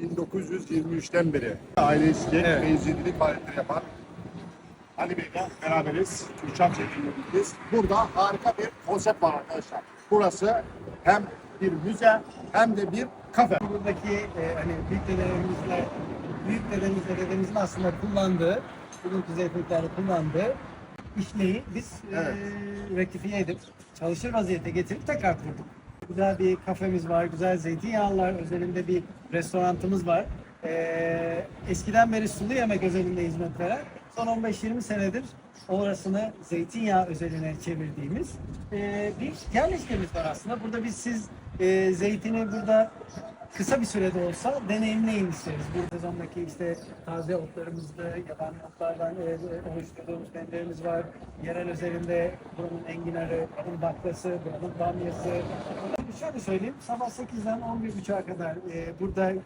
1923'ten beri aile içinde Evet. benzincilik faaliyetleri yapan Ali Bey'le beraberiz. Uçak çekimlerindeyiz. Burada harika bir konsept var arkadaşlar. Burası hem bir müze hem de bir kafe. Buradaki e, hani büyük dedelerimizle büyük dedemizle dedemizin aslında kullandığı, bugünkü zeytinliklerle kullandığı işleyi biz Evet. e, rektifiye edip çalışır vaziyete getirip tekrar kurduk. Güzel bir kafemiz var, güzel zeytinyağlılar özelinde bir restoranımız var. E, eskiden beri sulu yemek özelinde hizmet veren son 15-20 senedir orasını zeytinyağı özeline çevirdiğimiz e, bir yerleşkemiz var aslında. Burada biz siz e, zeytini burada kısa bir sürede olsa deneyimleyin isteriz. Bu sezondaki işte taze otlarımızda, yabani otlardan e, e, oluşturduğumuz benderimiz var. Yerel özelinde buranın enginarı, buranın baklası, buranın bamyası. Şöyle söyleyeyim, sabah 8'den 11.30'a kadar e, burada